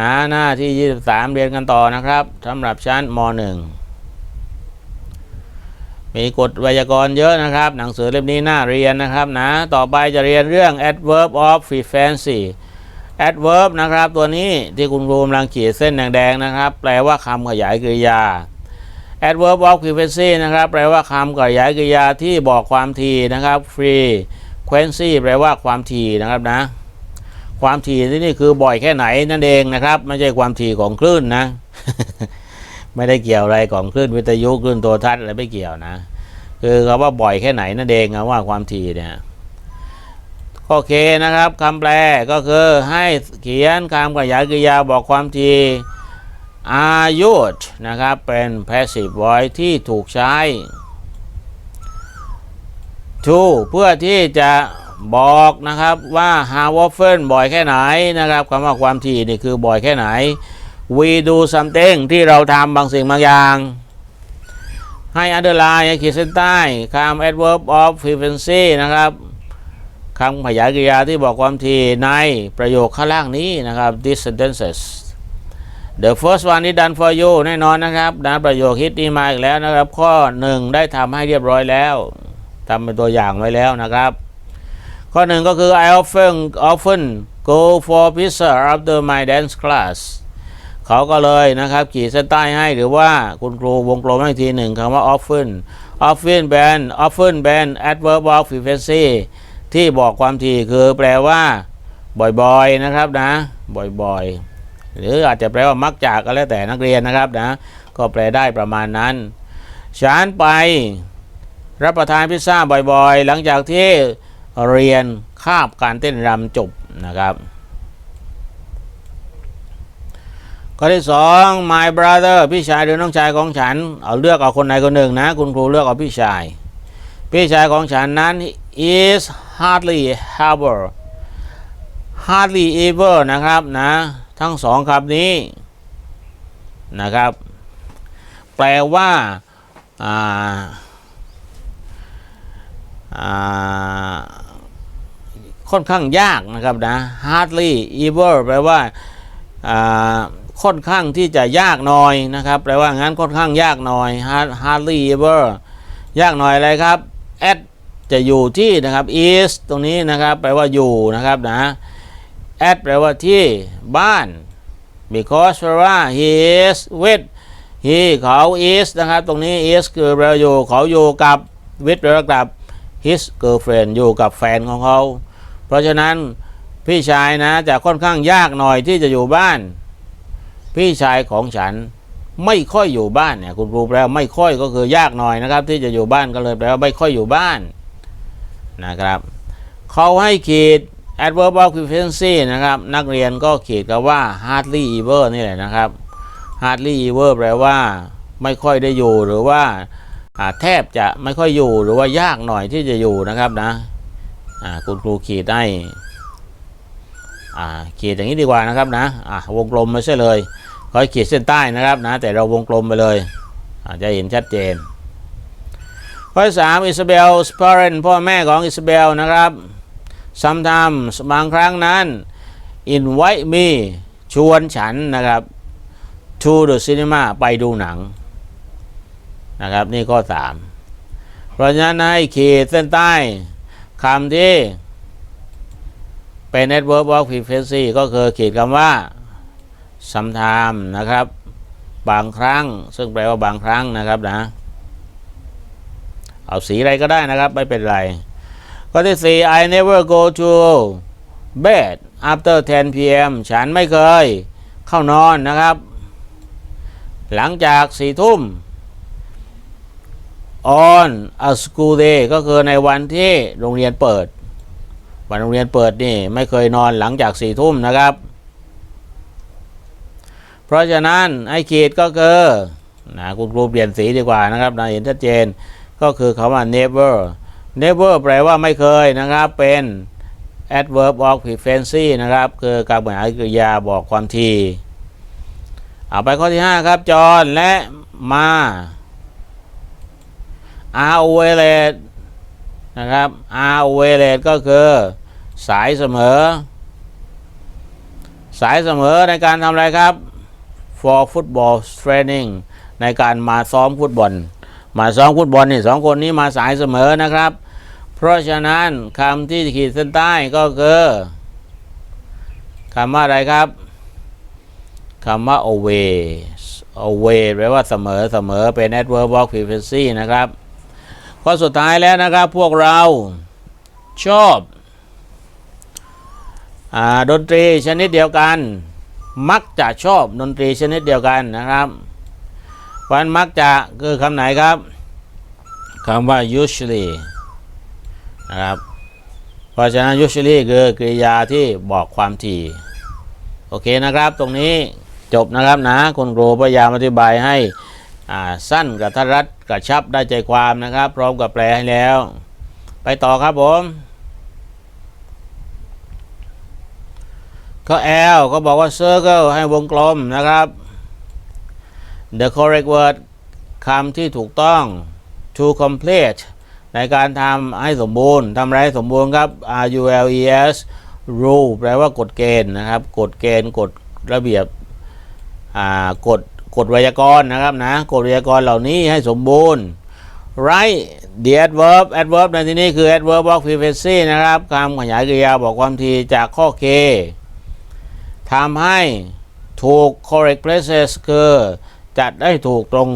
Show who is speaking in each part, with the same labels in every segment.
Speaker 1: นะหน้าที่ 23 เรียนกันต่อนะครับสำหรับชั้นม .1 มีกฎไวยากรณ์เยอะนะครับ หนังสือเล่มนี้น่าเรียนนะครับนะต่อไปจะเรียนเรื่อง adverb of frequency adverb นะครับ ตัวนี้ที่คุณครูกำลังขีดเส้นแดงๆนะครับ แปลว่าคำขยายกริยา adverb of frequency นะครับ แปลว่าคำขยายกริยาที่บอกความถี่นะครับ frequency แปลว่าความถี่นะครับนะ ความถี่ที่นี่คือบ่อยแค่ไหนนั่นเองนะครับ ไม่ใช่ความถี่ของคลื่นนะ ไม่ได้เกี่ยวอะไรของคลื่นวิทยุคลื่นโทรทัศน์อะไรไม่เกี่ยวนะ คือคำว่าบ่อยแค่ไหนนั่นเองนะว่าความถี่เนี่ยโอเคนะครับคำแปลก็คือให้เขียนคำขยายกริยาบอกความถี่อายุนะครับ เป็น passive voice ที่ถูกใช้ to เพื่อที่จะ บอกนะครับว่า how often บ่อยแค่ไหนนะครับคำว่าความถี่นี่คือบ่อยแค่ไหน we do something ที่เราทำบางสิ่งบางอย่าง ให้ underline ให้ขีดเส้นใต้คำ adverb of frequency นะครับคำขยายกริยาที่บอกความถี่ในประโยคข้างล่างนี้นะครับ these sentences the first one is done for you แน่นอนนะครับนะประโยคฮิตนี้มาอีกแล้วนะครับ ข้อหนึ่งได้ทำให้เรียบร้อยแล้วทำเป็นตัวอย่างไว้แล้วนะครับ ข้อหนึ่งก็คือ I often often go for pizza after my dance class เขาก็เลยนะครับขีดเส้นใต้ให้หรือว่าคุณครูวงกลมให้อีกทีหนึ่งคำว่า often often เป็น often เป็น adverb of frequency ที่บอกความถี่คือแปลว่า บ่อยๆนะครับนะ บ่อยๆ หรืออาจจะแปลว่ามักจากก็แล้วแต่นักเรียนนะครับนะ ก็แปลได้ประมาณนั้นฉันไปรับประทานพิซซ่าบ่อยๆ หลังจากที่ เรียนคาบการเต้นรำจบนะครับข้อที่สอง my brother พี่ชายหรือน้องชายของฉัน เอาเลือกเอาคนไหนคนหนึ่งนะ คุณครูเลือกเอาพี่ชาย พี่ชายของฉันนั้น is hardly ever hardly ever นะครับนะ ทั้งสองคำนี้นะครับ แปลว่า อ่าอ่า ค่อนข้างยากนะครับนะ hardly ever แปลว่าค่อนข้างที่จะยากหน่อยนะครับ แปลว่างั้นค่อนข้างยากหน่อย hardly ever ยากหน่อยอะไรครับ at จะอยู่ที่นะครับ is ตรงนี้นะครับ แปลว่าอยู่นะครับนะ at แปลว่าที่บ้าน because แปลว่า he is with he เขา is นะครับ ตรงนี้ is คือแปลว่าอยู่เขาอยู่กับ with แปลว่ากับ his girlfriend อยู่กับแฟนของเขา เพราะฉะนั้นพี่ชายนะจะค่อนข้างยากหน่อยที่จะอยู่บ้าน พี่ชายของฉันไม่ค่อยอยู่บ้านเนี่ยคุณครูแปลว่าไม่ค่อยก็คือยากหน่อยนะครับ ที่จะอยู่บ้านก็เลยแปลว่าไม่ค่อยอยู่บ้านนะครับเขาให้ขีด adverb of frequency นะครับ นักเรียนก็ขีดกับว่า hardly ever นี่แหละนะครับ hardly ever แปลว่า ไม่ค่อยได้อยู่หรือว่า แทบจะไม่ค่อยอยู่หรือว่ายากหน่อยที่จะอยู่นะครับนะคุณครูขีดให้ขีดอย่างนี้ดีกว่านะครับนะวงกลมไม่ใช่เลยขอให้ขีดเส้นใต้นะครับนะแต่เราวงกลมไปเลยจะเห็นชัดเจนข้อยสามอิซาเบลสปาร์เรนพ่อแม่ของอิซาเบลนะครับ sometimes บางครั้งนั้น invite me ชวนฉันนะครับ to the cinema ไปดูหนัง นะครับ นี่ข้อสามเพราะฉะนั้นให้ขีดเส้นใต้คำที่เป็น adverb of frequency ก็คือขีดคำว่า sometime นะครับ บางครั้ง ซึ่งแปลว่าบางครั้งนะครับนะ เอาสีอะไรก็ได้นะครับ ไม่เป็นไร ข้อที่สี่ I never go to bed after 10 p.m. ฉันไม่เคยเข้านอนนะครับ หลังจากสี่ทุ่ม on a school day ก็คือในวันที่โรงเรียนเปิด วันโรงเรียนเปิดนี่ไม่เคยนอนหลังจากสี่ทุ่มนะครับ เพราะฉะนั้นไอ้ขีดก็คือนะคุณครูเปลี่ยนสีดีกว่านะครับนะเห็นชัดเจนก็คือคำว่า never never แปลว่าไม่เคยนะครับเป็น adverb of frequency นะครับ คือการบริหารกริยาบอกความทีเอาไปข้อที่ 5 ครับจอนและมา are always นะครับ are always ก็คือสายเสมอ สายเสมอในการทำอะไรครับ for football training ในการมาซ้อมฟุตบอล มาซ้อมฟุตบอลนี่สองคนนี้มาสายเสมอนะครับ เพราะฉะนั้นคำที่ขีดเส้นใต้ก็คือคำว่าอะไรครับคำว่า always always แปลว่าเสมอเสมอเป็น adverb of frequency นะครับ ข้อสุดท้ายแล้วนะครับพวกเราชอบอดนตรีชนิดเดียวกัน มักจะชอบดนตรีชนิดเดียวกันนะครับวันมักจะคือคำไหนครับคำว่า usually นะครับเพราะฉะนั้น usually คือกริยาที่บอกความถี่โอเคนะครับตรงนี้จบนะครับนะคุณครูพยายามอธิบายให้สั้นกับทัดรัด กระชับได้ใจความนะครับ พร้อมกับแปลให้แล้ว ไปต่อครับผมข้อ L ก็บอกว่า circle ให้วงกลมนะครับ the correct word คำที่ถูกต้อง to complete ในการทำให้สมบูรณ์ทำอะไรให้สมบูรณ์ครับ R U L E S rule แปลว่ากฎเกณฑ์นะครับ กฎเกณฑ์กฎระเบียบกฎ กฎไวยากรณ์นะครับนะกฎไวยากรณ์เหล่านี้ให้สมบูรณ์ right the adverb adverb ในที่นี้คือ adverb of frequency นะครับคำขยายกริยาบอกความทีจากข้อ K ทำให้ถูก correct places คือ จัดได้ถูกตรง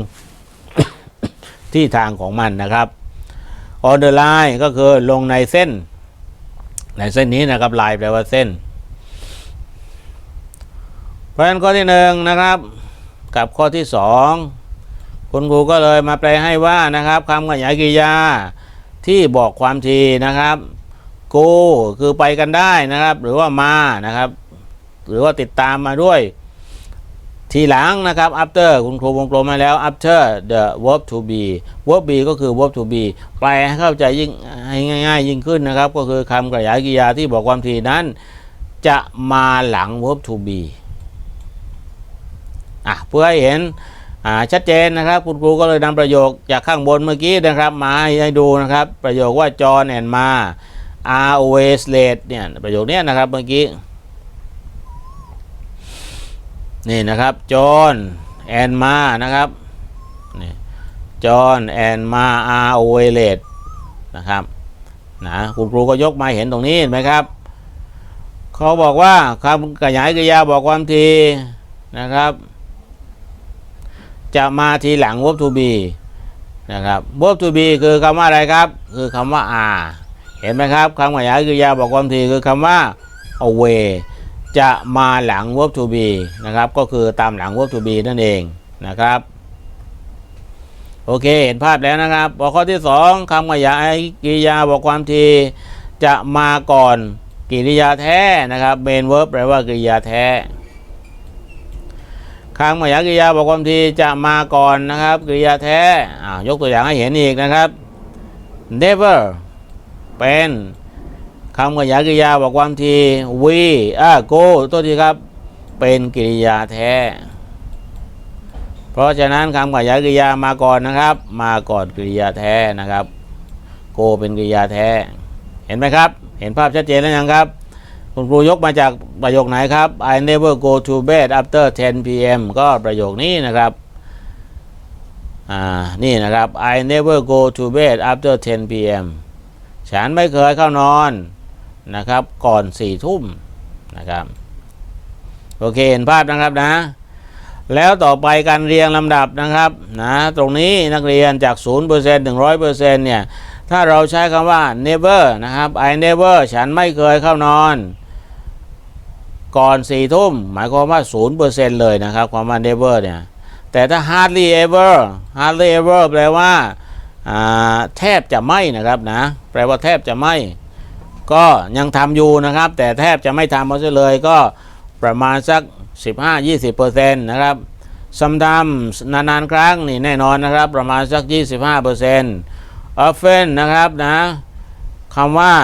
Speaker 1: ที่ทางของมันนะครับ on the line ก็คือลงในเส้น ในเส้นนี้นะครับ line แปลว่าเส้นเพราะฉะนั้นข้อที่หนึ่งนะครับ กับข้อที่สองคุณครูก็เลยมาแปลให้ว่านะครับคำขยายกริยาที่บอกความทีนะครับ go คือไปกันได้นะครับ หรือว่ามานะครับ หรือว่าติดตามมาด้วยทีหลังนะครับ after คุณครูวงกลมมาแล้ว after the verb to be verb be ก็คือ verb to be แปลให้เข้าใจยิ่งให้ง่าย ๆ ยิ่งขึ้นนะครับ ก็คือคำขยายกริยาที่บอกความทีนั้น จะมาหลัง verb to be อะเพื่อให้เห็นชัดเจนนะครับ คุณครูก็เลยนำประโยคจากข้างบนเมื่อกี้นะครับ มาให้ดูนะครับ ประโยคว่า John and Ma are always late เนี่ยประโยคนี้นะครับเมื่อกี้ นี่นะครับ John and Ma นะครับนี่ John and Ma are always late นะครับนะคุณครูก็ยกมาเห็นตรงนี้เห็นไหมครับ เขาบอกว่าคำขยายกริยาบอกความทีนะครับ จะมาทีหลัง verb to be นะครับ verb to be คือคำว่าอะไรครับ คือคำว่า are เห็นไหมครับคำขยายกริยาบอกความทีคือคำว่า away จะมาหลัง verb to be นะครับ ก็คือตามหลัง verb to be นั่นเองนะครับโอเค เห็นภาพแล้วนะครับพอข้อที่ 2คำขยายกริยาบอกความทีจะมาก่อนกริยาแท้นะครับ main verb แปลว่ากริยาแท้ คำขยายกริยาบอกความทีจะมาก่อนนะครับกริยาแท้อ้ายกตัวอย่างให้เห็นอีกนะครับ never เป็นคำขยายกริยาบอกความที we อ่า go ตัวที่ครับ เป็นกริยาแท้ เพราะฉะนั้นคำขยายกริยามาก่อนนะครับ มาก่อนกริยาแท้นะครับ go เป็นกริยาแท้ เห็นไหมครับ เห็นภาพชัดเจนแล้วยังครับ คุณครูยกมาจากประโยคไหนครับ I never go to bed after 10 p.m. ก็ประโยคนี้นะครับ อ่า นี่นะครับ I never go to bed after 10 p.m. ฉันไม่เคยเข้านอนนะครับ ก่อนสี่ทุ่มนะครับ โอเคเห็นภาพนะครับนะ แล้วต่อไปการเรียงลำดับนะครับนะตรงนี้นักเรียนจาก0%ถึง100%เนี่ยถ้าเราใช้คำว่า never นะครับ I never ฉันไม่เคยเข้านอน ก่อนสี่ทุ่มหมายความว่า0%เลยนะครับ ความว่า never เนี่ยแต่ถ้า hardly ever hardly ever แปลว่าแทบจะไม่นะครับนะแปลว่าแทบจะไม่ ก็ยังทำอยู่นะครับ แต่แทบจะไม่ทำเอาซะเลยก็ประมาณสัก 15-20%นะครับ sometimes นานๆ ครั้งนี่แน่นอนนะครับ ประมาณสัก 25% often นะครับนะคำว่า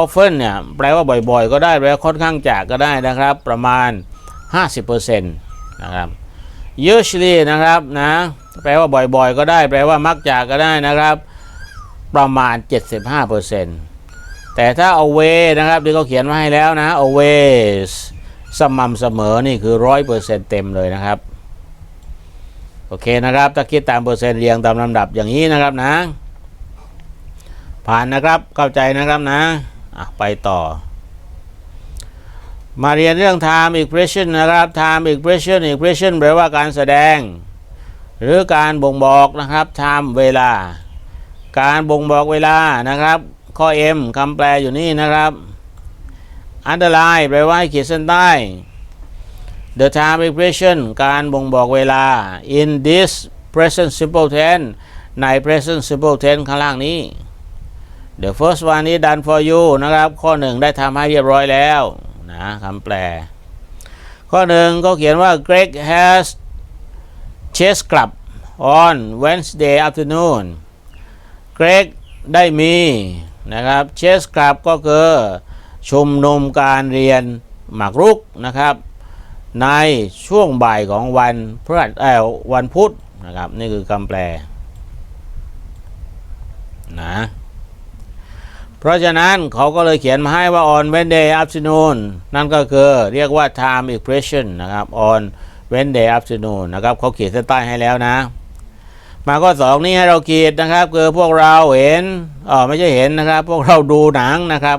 Speaker 1: often เนี่ยแปลว่าบ่อยๆ ก็ได้แปลว่าค่อนข้างจากก็ได้นะครับ ประมาณ 50%นะครับ usually นะครับนะแปลว่าบ่อยๆ ก็ได้ แปลว่ามักจากก็ได้นะครับ ประมาณ 75%แต่ถ้า away นะครับที่เขาเขียนมาให้แล้วนะ always สม่ำเสมอนี่คือร้อยเปอร์เซ็นต์เต็มเลยนะครับ โอเคนะครับ ถ้าคิดตามเปอร์เซ็นต์เรียงตามลำดับอย่างนี้นะครับนะ ผ่านนะครับเข้าใจนะครับนะ อะไปต่อ มาเรียนเรื่อง time expression นะครับ time expression expression แปลว่าการแสดง หรือการบ่งบอกนะครับ time เวลา การบ่งบอกเวลานะครับ ข้อ M คำแปลอยู่นี่นะครับ underline แปลว่าขีดเส้นใต้ the time expression การบ่งบอกเวลา in this present simple tense ใน present simple tense ข้างล่างนี้ the first one is done for you นะครับ ข้อหนึ่งได้ทำให้เรียบร้อยแล้วนะคำแปล ข้อหนึ่งก็เขียนว่า Greg has chess club on Wednesday afternoon Greg ได้มีนะครับ chess club ก็คือชุมนุมการเรียนหมากรุกนะครับ ในช่วงบ่ายของวันพฤหัสเอ่อวันพุธนะครับ นี่คือคำแปลนะ เพราะฉะนั้นเขาก็เลยเขียนมาให้ว่า on Wednesday afternoon นั่นก็คือเรียกว่า time expression นะครับ on Wednesday afternoon นะครับเขาเขียนเส้นใต้ให้แล้วนะ มาข้อสองนี่ให้เราขีดนะครับ คือพวกเราเห็นอ๋อไม่ใช่เห็นนะครับ พวกเราดูหนังนะครับ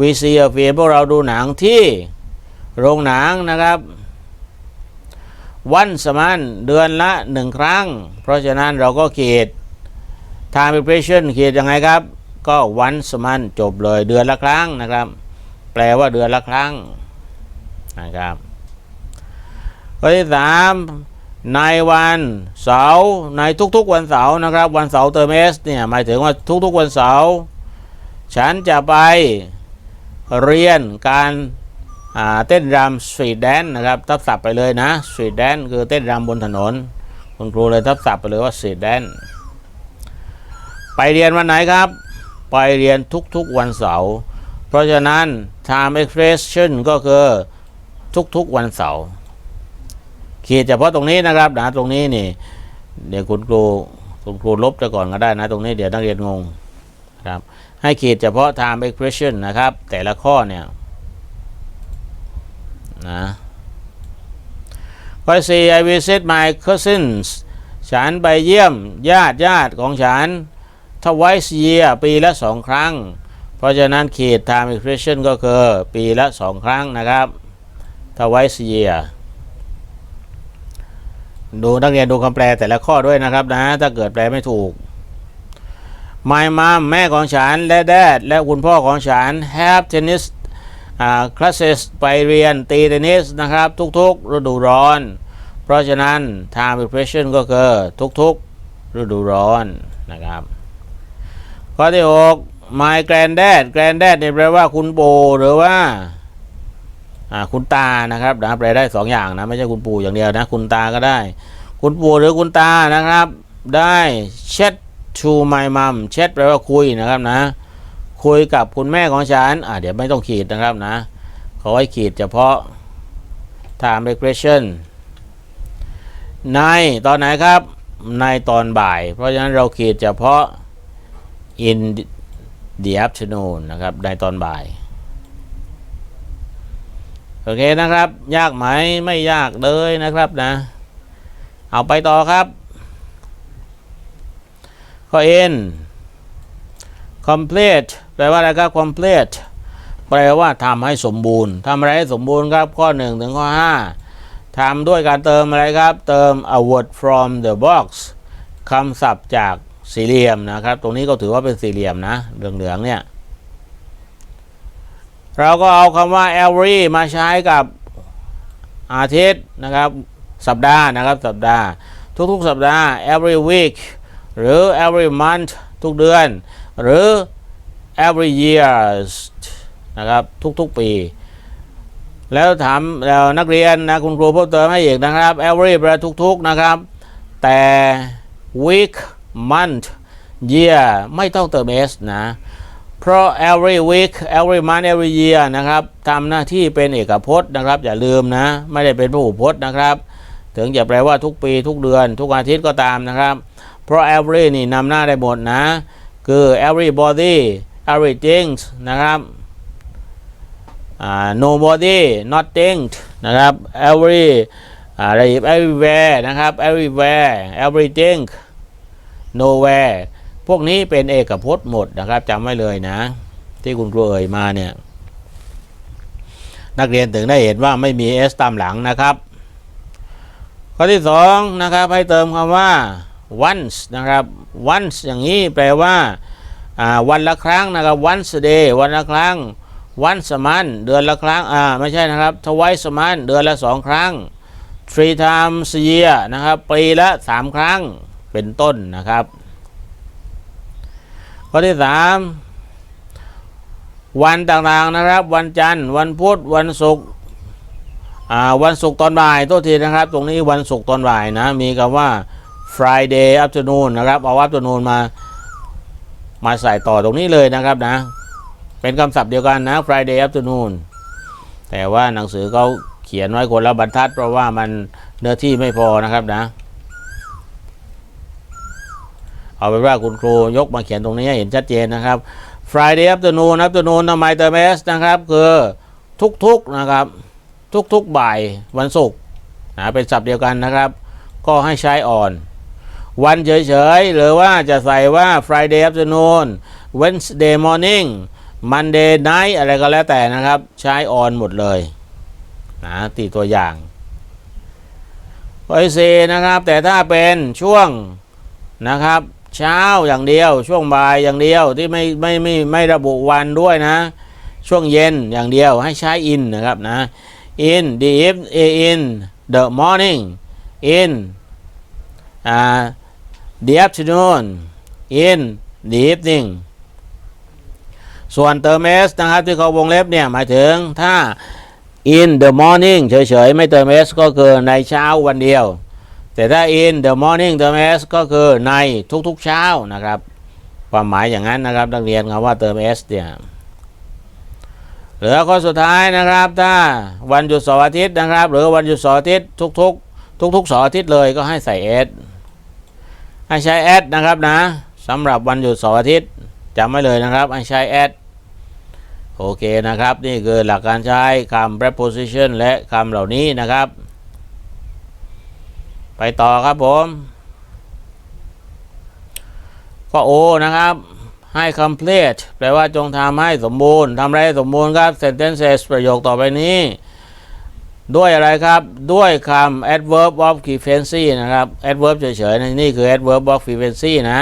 Speaker 1: we see a film พวกเราดูหนังที่โรงหนังนะครับวันสมันเดือนละหนึ่งครั้ง เพราะฉะนั้นเราก็ขีด time expression ขีดยังไงครับ ก็วันสมันจบเลยเดือนละครั้งนะครับ แปลว่าเดือนละครั้งนะครับข้อที่สามในวันเสาร์ในทุกๆวันเสาร์นะครับ วันเสาร์เติมเอสเนี่ยหมายถึงว่าทุกๆวันเสาร์ฉันจะไปเรียนการเต้นรำสตรีทแดนนะครับทับศัพท์ไปเลยนะสตรีทแดนคือเต้นรำบนถนน คุณครูเลยทับศัพท์ไปเลยว่าสตรีทแดนไปเรียนวันไหนครับ ไปเรียนทุกๆวันเสาร์ เพราะฉะนั้น time expression ก็คือทุกๆวันเสาร์ขีดเฉพาะตรงนี้นะครับนะตรงนี้นี่ เดี๋ยวคุณครูคุณครูลบจะก่อนก็ได้นะ ตรงนี้เดี๋ยวนักเรียนงงครับ ให้ขีดเฉพาะ time expression นะครับ แต่ละข้อเนี่ยนะข้อ4 I visit my cousins ฉันไปเยี่ยมญาติญาติของฉัน twice year ปีละสองครั้ง เพราะฉะนั้นขีด time expression ก็คือ ปีละสองครั้งนะครับ twice year ดูนักเรียนดูคำแปลแต่ละข้อด้วยนะครับนะ ถ้าเกิดแปลไม่ถูก My mom แม่ของฉัน และ dad และคุณพ่อของฉัน have tennis classes ไปเรียนตีเทนนิสนะครับ ทุกๆ ฤดูร้อน เพราะฉะนั้น time expression ก็คือทุกๆ ฤดูร้อนนะครับ ข้อที่6 my granddad granddad เนี่ยแปลว่าคุณปู่หรือว่าคุณตานะครับนะแปลได้สองอย่างนะไม่ใช่คุณปู่อย่างเดียวนะ คุณตาก็ได้ คุณปู่หรือคุณตานะครับ ได้ chat to my mom chat แปลว่าคุยนะครับนะ คุยกับคุณแม่ของฉันอ่าเดี๋ยวไม่ต้องขีดนะครับนะเขาให้ขีดเฉพาะ time expression ในตอนไหนครับในตอนบ่าย เพราะฉะนั้นเราขีดเฉพาะ in the afternoon นะครับ ในตอนบ่าย โอเคนะครับ ยากไหมไม่ยากเลยนะครับนะ เอาไปต่อครับ ข้อ N complete แปลว่าอะไรครับ complete แปลว่าทำให้สมบูรณ์ทำอะไรให้สมบูรณ์ครับ ข้อ 1 ถึงข้อ 5ทำด้วยการเติมอะไรครับ เติม a word from the box คำศัพท์จาก สี่เหลี่ยมนะครับ ตรงนี้ก็ถือว่าเป็นสี่เหลี่ยมนะ เหลืองๆเนี่ย เราก็เอาคำว่า every มาใช้กับอาทิตย์นะครับ สัปดาห์นะครับ สัปดาห์ ทุกๆ สัปดาห์ every week หรือ every month ทุกเดือน หรือ every years นะครับ ทุกๆ ปี แล้วถามแล้วนักเรียนนะคุณครูเพิ่มเติมให้อีกนะครับ every แปลทุกๆ นะครับ แต่ week month year ไม่ต้องเติม s นะ เพราะ every week every month every year นะครับทำหน้าที่เป็นเอกพจน์นะครับ อย่าลืมนะ ไม่ได้เป็นพหูพจน์นะครับ ถึงจะแปลว่าทุกปีทุกเดือน ทุกอาทิตย์ก็ตามนะครับ เพราะ every นี่นำหน้าได้หมดนะ คือ everybody everything นะครับ nobody nothing นะครับ every อะไรอีก everywhere นะครับ everywhere everything nowhere พวกนี้เป็นเอกพจน์หมดนะครับจำไว้เลยนะ ที่คุณครูเอ่ยมาเนี่ย นักเรียนถึงได้เห็นว่าไม่มี s ตามหลังนะครับ ข้อที่สองนะครับให้เติมคำว่า once นะครับ once อย่างนี้แปลว่าวันละครั้งนะครับ once a day วันละครั้ง once a month เดือนละครั้งอ่าไม่ใช่นะครับ twice a month เดือนละสองครั้ง three times a year นะครับปีละสามครั้ง เป็นต้นนะครับ ข้อที่สามวันต่างๆนะครับ วันจันทร์วันพุธวันศุกร์วันศุกร์ตอนบ่ายโทษทีนะครับ ตรงนี้วันศุกร์ตอนบ่ายนะมีคำว่า Friday afternoon นะครับเอา afternoon มามาใส่ต่อตรงนี้เลยนะครับนะ เป็นคำศัพท์เดียวกันนะ Friday afternoon แต่ว่าหนังสือเขาเขียนไว้คนละบรรทัด เพราะว่ามันเนื้อที่ไม่พอนะครับนะ เอาเป็นว่าคุณครูยกมาเขียนตรงนี้ให้เห็นชัดเจนนะครับ Friday afternoon afternoon ทำไมเติม s นะครับ คือทุกๆนะครับ ทุกๆบ่ายวันศุกร์นะเป็นศัพท์เดียวกันนะครับ ก็ให้ใช้อ่อน วันเฉยๆ หรือว่าจะใส่ว่า Friday afternoon Wednesday morning Monday night อะไรก็แล้วแต่นะครับ ใช้อ่อนหมดเลยนะตีตัวอย่างข้อที่สี่นะครับ แต่ถ้าเป็นช่วงนะครับ เช้าอย่างเดียว ช่วงบ่ายอย่างเดียวที่ไม่ไม่ไม่ไม่ระบุวันด้วยนะ ช่วงเย็นอย่างเดียวให้ใช้ in นะครับนะ in the eve- in the morning in uh, the afternoon in the evening ส่วนเติม s นะครับที่เขาวงเล็บเนี่ยหมายถึงถ้า in the morning เฉยๆ ไม่เติม s ก็คือในเช้าวันเดียว แต่ถ้า in the morning เติม s ก็คือในทุกๆเช้านะครับ ความหมายอย่างนั้นนะครับนักเรียนคำว่าเติม s เนี่ยเหลือข้อสุดท้ายนะครับ ถ้าวันหยุดเสาร์อาทิตย์นะครับ หรือวันหยุดเสาร์อาทิตย์ทุกๆ ทุกๆเสาร์อาทิตย์เลยก็ให้ใส่ s ให้ใช้ s นะครับนะสำหรับวันหยุดเสาร์อาทิตย์จำไว้เลยนะครับให้ใช้ s โอเคนะครับ นี่คือหลักการใช้คำ preposition และคำเหล่านี้นะครับ ไปต่อครับผมข้อนะครับ ให้ complete แปลว่าจงทำให้สมบูรณ์ทำอะไรสมบูรณ์ครับ sentences ประโยคต่อไปนี้ ด้วยอะไรครับ ด้วยคำ adverb of frequency นะครับ adverb เฉยๆนะนี่คือ adverb of frequency นะ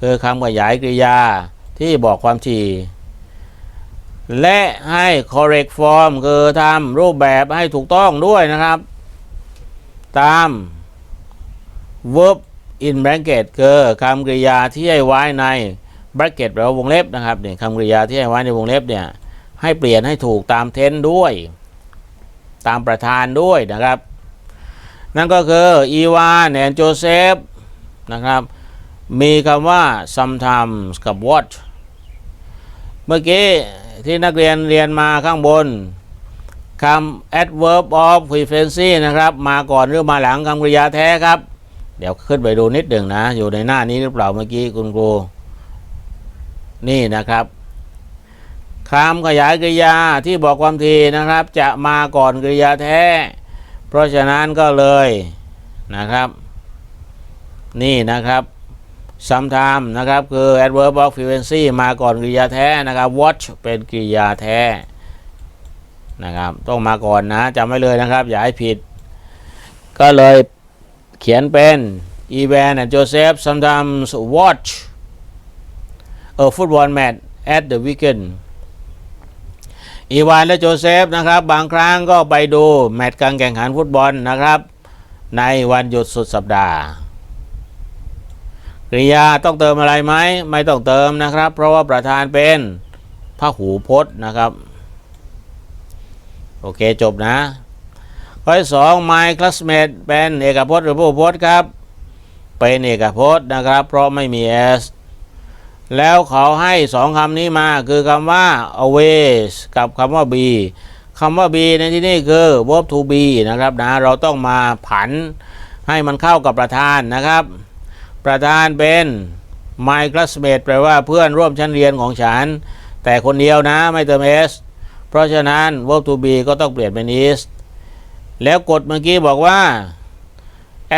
Speaker 1: คือคำขยายกริยาที่บอกความถี่และให้ correct form คือทำรูปแบบให้ถูกต้องด้วยนะครับ ตาม verb in bracket คือคำกริยาที่ให้ไว้ใน bracket แปลว่าวงเล็บนะครับเนี่ยคำกริยาที่ให้ไว้ในวงเล็บเนี่ยให้เปลี่ยนให้ถูกตามเทนด้วย ตามประธานด้วยนะครับ นั่นก็คืออีวานแอนโจเซฟนะครับ มีคำว่า sometimes กับ what เมื่อกี้ที่นักเรียนเรียนมาข้างบนคำ adverb of frequency นะครับ มาก่อนหรือมาหลังคำกริยาแท้ครับ เดี๋ยวขึ้นไปดูนิดหนึ่งนะ อยู่ในหน้านี้หรือเปล่าเมื่อกี้คุณครู นี่นะครับคำขยายกริยาที่บอกความทีนะครับ จะมาก่อนกริยาแท้ เพราะฉะนั้นก็เลยนะครับ นี่นะครับ sometime นะครับ คือ adverb of frequency มาก่อนกริยาแท้นะครับ watch เป็นกริยาแท้นะครับ ต้องมาก่อนนะจำไว้เลยนะครับ อย่าให้ผิด ก็เลย เขียนเป็น Evan and Joseph sometimes watch a football match at the weekend อีวานและโจเซฟนะครับ บางครั้งก็ไปดูแมตช์การแข่งขันฟุตบอลนะครับ ในวันหยุดสุดสัปดาห์กริยาต้องเติมอะไรไหมไม่ต้องเติมนะครับ เพราะว่าประธานเป็นพระหูพจน์นะครับ โอเคจบนะ ข้อสอง my classmate เป็นเอกพจน์หรือพหูพจน์ครับ เป็นเอกพจน์นะครับ เพราะไม่มี s แล้วเขาให้สองคำนี้มาคือคำว่า always กับคำว่า be คำว่า be ในที่นี้คือ verb to be นะครับนะเราต้องมาผันให้มันเข้ากับประธานนะครับ ประธานเป็น my classmate แปลว่าเพื่อนร่วมชั้นเรียนของฉัน แต่คนเดียวนะไม่เติม s เพราะฉะนั้น verb to be ก็ต้องเปลี่ยนเป็น is แล้วกฎเมื่อกี้บอกว่า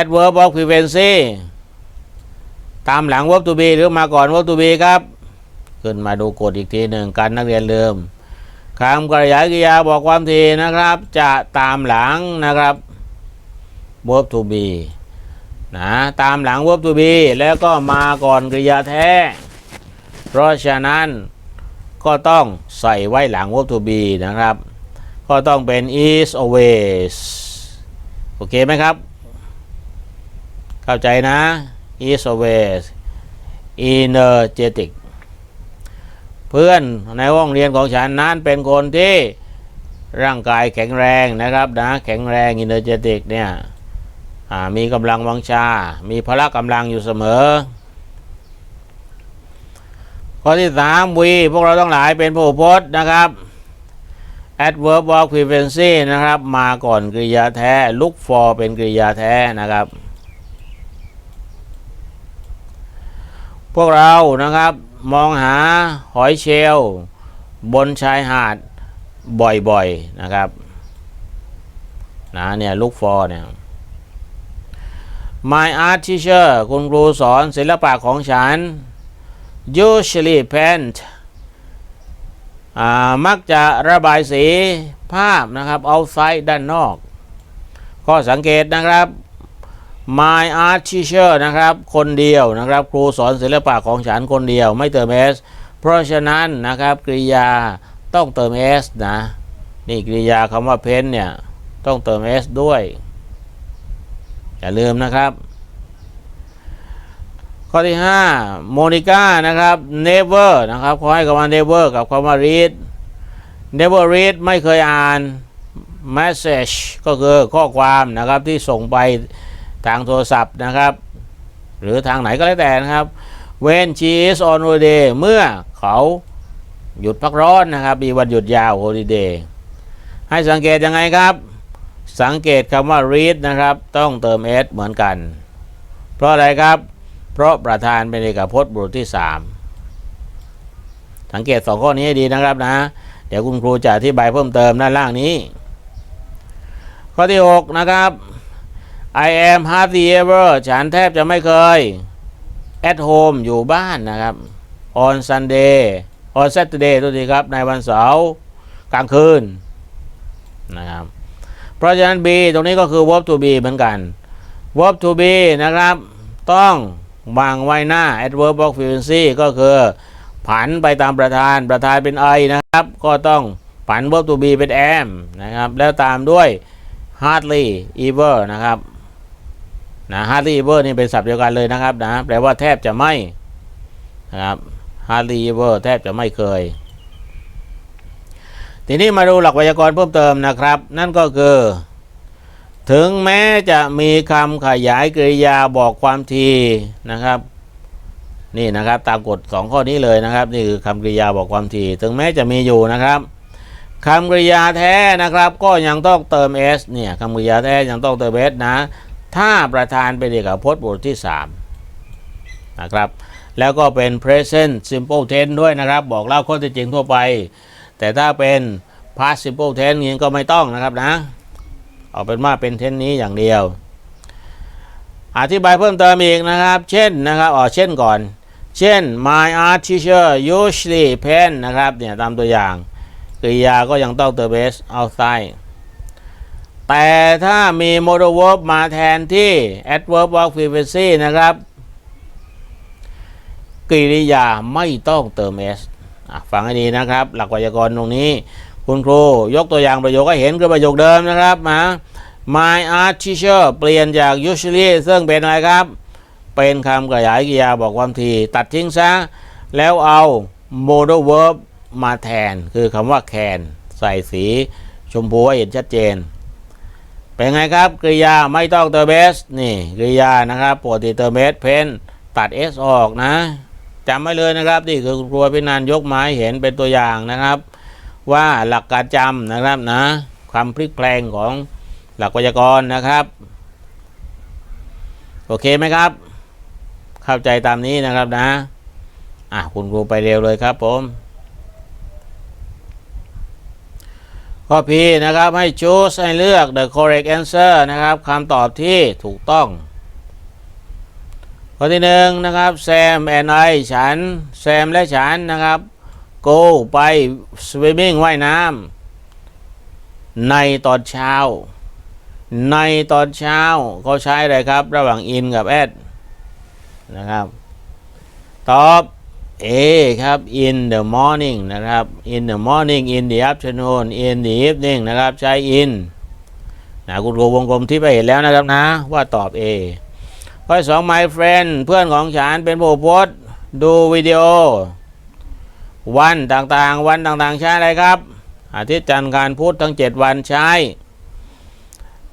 Speaker 1: adverb of frequency ตามหลัง verb to be หรือมาก่อน verb to be ครับ ขึ้นมาดูกฎอีกทีหนึ่งการนักเรียนลืมคำกริยากริยาบอกความทีนะครับ จะตามหลังนะครับ verb to be นะตามหลัง verb to be แล้วก็มาก่อนกริยาแท้ เพราะฉะนั้นก็ต้องใส่ไว้หลัง verb to be นะครับ ก็ต้องเป็น is always โอเคไหมครับ เข้าใจนะ is always energetic เพื่อนในห้องเรียนของฉันนั้นเป็นคนที่ร่างกายแข็งแรงนะครับนะ แข็งแรง energetic เนี่ยมีกำลังวังชา มีพละกำลังอยู่เสมอ ข้อที่สามวีพวกเราต้องหลายเป็นผู้พจน์นะครับ adverb of frequency นะครับ มาก่อนกริยาแท้ look for เป็นกริยาแท้นะครับ พวกเรานะครับมองหาหอยเชลล์บนชายหาดบ่อยๆนะครับนะเนี่ย look for เนี่ย My art teacher คุณครูสอนศิลปะของฉัน usually paint มักจะระบายสีภาพนะครับ outside ด้านนอก ข้อสังเกตนะครับ My art teacher นะครับ คนเดียวนะครับ ครูสอนศิลปะของฉันคนเดียวไม่เติม s เพราะฉะนั้นนะครับกริยาต้องเติม s นะ นี่กริยาคำว่า paint เนี่ย ต้องเติม s ด้วย อย่าลืมนะครับ ข้อที่5โมนิก้านะครับ never นะครับเขอให้คำว่า never กับคำว่า read never read ไม่เคยอ่าน message ก็คือข้อความนะครับที่ส่งไปทางโทรศัพท์นะครับ หรือทางไหนก็แล้วแต่นะครับ when she is on holiday เมื่อเขาหยุดพักร้อนนะครับมีวันหยุดยาว holiday ให้สังเกตยังไงครับ สังเกตคำว่า read นะครับ ต้องเติม s เหมือนกัน เพราะอะไรครับ เพราะประธานเป็นเอกพจน์บุรุษที่3สังเกตสองข้อนี้ให้ดีนะครับนะ เดี๋ยวคุณครูจะอธิบายเพิ่มเติมด้านล่างนี้ ข้อที่ 6 นะครับ I am hardly ever ฉันแทบจะไม่เคย at home อยู่บ้านนะครับ on Sunday on Saturday ตัวทีครับ ในวันเสาร์กลางคืนนะครับ เพราะฉะนั้น be ตรงนี้ก็คือ verb to be เหมือนกัน verb to be นะครับ ต้อง วางไว้หน้า adverb of frequency ก็คือผันไปตามประธานประธานเป็น I นะครับ ก็ต้องผัน verb to be เป็น am นะครับ แล้วตามด้วย hardly ever นะครับนะ hardly ever นี่เป็นศัพท์เดียวกันเลยนะครับนะแปลว่าแทบจะไม่นะครับ hardly ever แทบจะไม่เคย ทีนี้มาดูหลักไวยากรณ์เพิ่มเติมนะครับ นั่นก็คือ ถึงแม้จะมีคำขยายกริยาบอกความทีนะครับนี่นะครับตามกฎสองข้อนี้เลยนะครับนี่คือคำกริยาบอกความทีถึงแม้จะมีอยู่นะครับคำกริยาแท้นะครับ ก็ยังต้องเติม s เนี่ยคำกริยาแท้ยังต้องเติม s นะ ถ้าประธานเป็นเอกพจน์บทที่ 3 นะครับ แล้วก็เป็น present simple tense ด้วยนะครับ บอกเล่าข้อเท็จจริงทั่วไป แต่ถ้าเป็น past simple tense นี้ก็ไม่ต้องนะครับนะ เอาเป็นว่าเป็นเทนนี้อย่างเดียว อธิบายเพิ่มเติมอีกนะครับ เช่นนะครับอ๋อเช่นก่อน เช่น my art teacher usually pen นะครับเนี่ยตามตัวอย่างกริยาก็ยังต้องเติม s outside แต่ถ้ามี modal verb มาแทนที่ adverb of frequency นะครับกริยาไม่ต้องเติม s ฟังให้ดีนะครับ หลักไวยากรณ์ตรงนี้ คุณครูยกตัวอย่างประโยคให้เห็นคือประโยคเดิมนะครับมา My art teacher เปลี่ยนจาก usually ซึ่งเป็นอะไรครับ เป็นคำขยายกริยาบอกความทีตัดทิ้งซะ แล้วเอา modal verb มาแทน คือคำว่า can ใส่สีชมพูให้เห็นชัดเจน เป็นไงครับกริยาไม่ต้องเติม s นี่กริยานะครับปกติเติม s เพนตัด s ออกนะจำไว้เลยนะครับนี่คือคุณครูพินันยกไม้เห็นเป็นตัวอย่างนะครับ ว่าหลักการจำนะครับนะความพลิกแปลงของหลักไวยากรณ์นะครับ โอเคไหมครับ เข้าใจตามนี้นะครับนะอะคุณครูไปเร็วเลยครับผมข้อ P นะครับให้ choose ให้เลือก the correct answer นะครับคำตอบที่ถูกต้อง ข้อที่หนึ่งนะครับ Sam and I ฉัน Sam และฉันนะครับ go ไป swimming ว่ายน้ำในตอนเช้า ในตอนเช้าเขาใช้อะไรครับ ระหว่าง in กับ at นะครับตอบ A ครับ in the morning นะครับ in the morning in the afternoon in the evening นะครับ ใช้ in นะคุณครูวงกลมที่ไปเห็นแล้วนะครับนะ ว่าตอบ A ข้อสอง my friend เพื่อนของฉันเป็นผู้โพสต์ดูวิดีโอ วันต่างๆ วันต่างๆ ใช้อะไรครับ อาทิตย์จันทร์การพุธทั้ง 7 วันใช้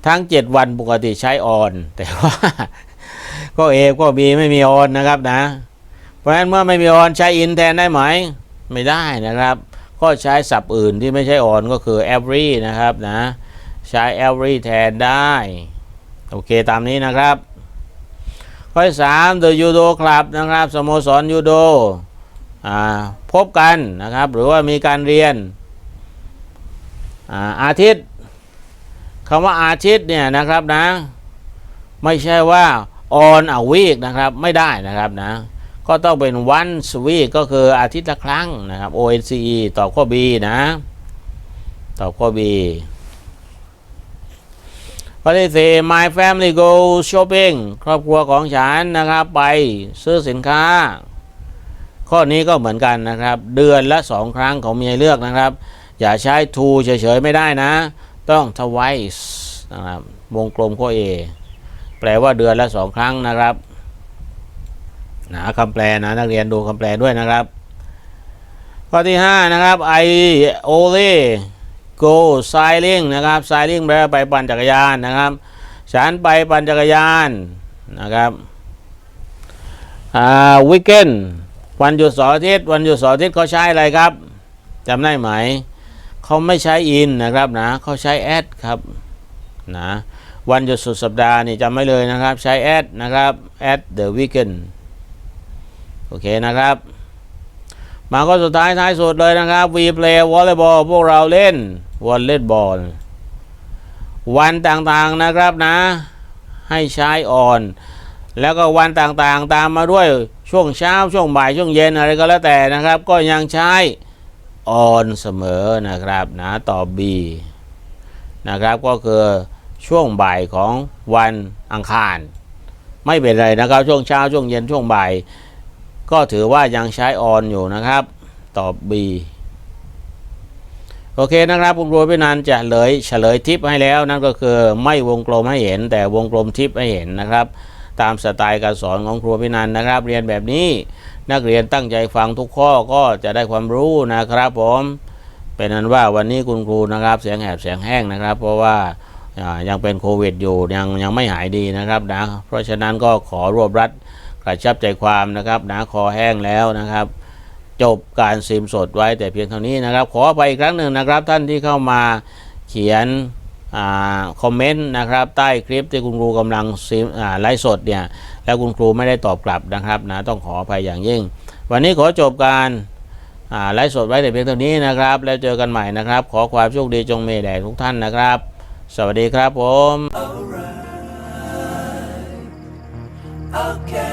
Speaker 1: ทั้ง 7 วันปกติใช้ on แต่ว่าก็ A ก็ B ไม่มี on นะครับนะ เพราะฉะนั้นเมื่อไม่มี on ใช้ in แทนได้ไหม ไม่ได้นะครับ ก็ใช้ศัพท์อื่นที่ไม่ใช่ on ก็คือ every นะครับนะ ใช้ every แทนได้ โอเคตามนี้นะครับข้อสาม The Judo Club นะครับสโมสรยูโดอ่า พบกันนะครับ หรือว่ามีการเรียนอาทิตย์คำว่าอาทิตย์เนี่ยนะครับนะ ไม่ใช่ว่า on a week นะครับไม่ได้นะครับนะ ก็ต้องเป็น once week ก็คืออาทิตย์ละครั้งนะครับ O N C E ตอบข้อ B นะ ตอบข้อ B ข้อที่สี่ my family go shopping ครอบครัวของฉันนะครับ ไปซื้อสินค้า ข้อนี้ก็เหมือนกันนะครับ เดือนละสองครั้งของมีให้เลือกนะครับ อย่าใช้ to เฉยๆ ไม่ได้นะ ต้อง twice นะครับวงกลมข้อ A แปลว่าเดือนละสองครั้งนะครับนะคำแปลนะนักเรียนดูคำแปลด้วยนะครับข้อที่ 5 นะครับ I only go sailing นะครับ sailing แปลว่าไปปั่นจักรยานนะครับ ฉันไปปั่นจักรยานนะครับ อ่า weekend วันหยุดเสาร์อาทิตย์วันหยุดเสาร์อาทิตย์เขาใช้อะไรครับจำได้ไหมเขาไม่ใช้ in นะครับนะเขาใช้ at ครับนะวันหยุดสุดสัปดาห์นี่จำไม่เลยนะครับ ใช้ at นะครับ at the weekend โอเคนะครับ มาก็สุดท้ายท้ายสุดเลยนะครับ we play volleyball พวกเราเล่นวอลเลย์บอลวันต่างๆนะครับนะ ให้ใช้ on แล้วก็วันต่างๆตามมาด้วย ช่วงเช้าช่วงบ่ายช่วงเย็นอะไรก็แล้วแต่นะครับ ก็ยังใช้ on เสมอนะครับนะตอบ B นะครับก็คือช่วงบ่ายของวันอังคาร ไม่เป็นไรนะครับ ช่วงเช้าช่วงเย็นช่วงบ่าย ก็ถือว่ายังใช้ on อยู่นะครับตอบ B โอเคนะครับคุณครูพี่นันจะเลยเฉลยทิปให้แล้วนั่นก็คือไม่วงกลมให้เห็น แต่วงกลมทิปให้เห็นนะครับ ตามสไตล์การสอนของครูพี่นันนะครับ เรียนแบบนี้นักเรียนตั้งใจฟังทุกข้อก็จะได้ความรู้นะครับผมเป็นนั้นว่าวันนี้คุณครูนะครับ เสียงแหบเสียงแห้งนะครับ เพราะว่ายังเป็นโควิดอยู่ยังยังไม่หายดีนะครับนะเพราะฉะนั้นก็ขอรวบรัดกระชับใจความนะครับนะคอแห้งแล้วนะครับ จบการซิมสดไว้แต่เพียงเท่านี้นะครับ ขอไปอีกครั้งหนึ่งนะครับ ท่านที่เข้ามาเขียน คอมเมนต์นะครับใต้คลิปที่คุณครูกำลังไลฟ์สดเนี่ยแล้วคุณครูไม่ได้ตอบกลับนะครับนะต้องขออภัยอย่างยิ่ง วันนี้ขอจบการไลฟ์สดไว้แต่เพียงเท่านี้นะครับ แล้วเจอกันใหม่นะครับ ขอความโชคดีจงมีแด่ทุกท่านนะครับ สวัสดีครับผม
Speaker 2: okay.